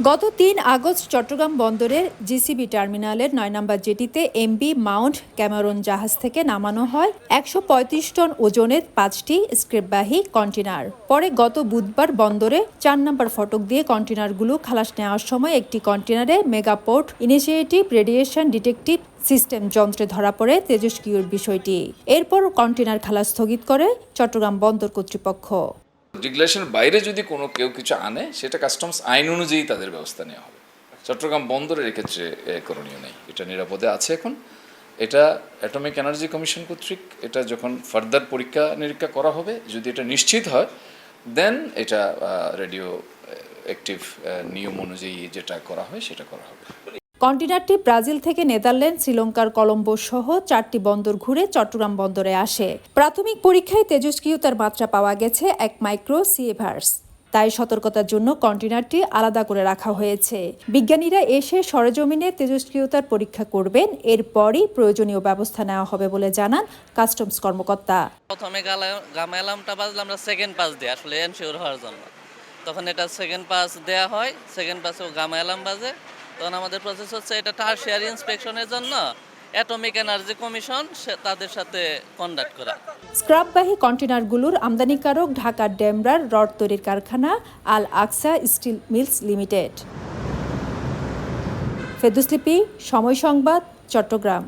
গত তিন আগস্ট চট্টগ্রাম বন্দরের জিসিবি টার্মিনালের নয় নম্বর জেটিতে এমবি মাউন্ট ক্যামেরন জাহাজ থেকে নামানো হয় একশো পঁয়ত্রিশ টন ওজনের পাঁচটি স্ক্রেপবাহী কন্টেনার পরে গত বুধবার বন্দরে চার নম্বর ফটক দিয়ে কন্টেনারগুলো খালাস নেওয়ার সময় একটি কন্টেনারে megaport initiative radiation detective system যন্ত্রে ধরা পড়ে তেজস্ক্রিয়র বিষয়টি। এরপর কন্টেনার খালাস স্থগিত করে চট্টগ্রাম বন্দর কর্তৃপক্ষ। রেগুলেশনের বাইরে যদি কোনো কেউ কিছু আনে, সেটা কাস্টমস আইন অনুযায়ী তাদের ব্যবস্থা নেওয়া হবে। চট্টগ্রাম বন্দরের এক্ষেত্রে করণীয় নেই। এটা নিরাপদে আছে এখন। এটা অ্যাটমিক এনার্জি কমিশন কর্তৃক, এটা যখন ফার্দার পরীক্ষা নিরীক্ষা করা হবে, যদি এটা নিশ্চিত হয় দেন এটা রেডিও অ্যাক্টিভ নিয়ম অনুযায়ী যেটা করা হয়, সেটা করা হবে। কন্টেনারটি ব্রাজিল থেকে নেদারল্যান্ড, শ্রীলঙ্কার কলম্বো সহ চারটি বন্দর ঘুরে চট্টগ্রাম বন্দরে আসে। প্রাথমিক পরীক্ষায় তেজস্ক্রিয়তার মাত্রা পাওয়া গেছে এক মাইক্রো সিএভার্স। তাই সতর্কতার জন্য কন্টেনারটি আলাদা করে রাখা হয়েছে। বিজ্ঞানীরা এসে সরেজমিনে তেজস্ক্রিয়তার পরীক্ষা করবেন, এরপরই প্রয়োজনীয় ব্যবস্থা নেওয়া হবে বলে জানান কাস্টমস কর্মকর্তা। প্রথমে গালা- গামা অ্যালার্মটা বাজলে আমরা সেকেন্ড পাস দিই, আসলে এনশিওর হওয়ার জন্য। তখন এটা সেকেন্ড পাস দেয়া হয় সেকেন্ড পাসেও গামা অ্যালার্ম বাজে। তখন আমাদের প্রসেস হচ্ছে এটা টার্সিয়ারি ইন্সপেকশনের জন্য অ্যাটমিক এনার্জি কমিশন তাদের সাথে কন্ডাক্ট করা। স্ক্রাববাহী কন্টেনারগুলোর আমদানিকারক ঢাকার ডেমরার রড তৈরির কারখানা Al Aqsa steel mills limited. ফেদুসলিপি সময় সংবাদ, চট্টগ্রাম।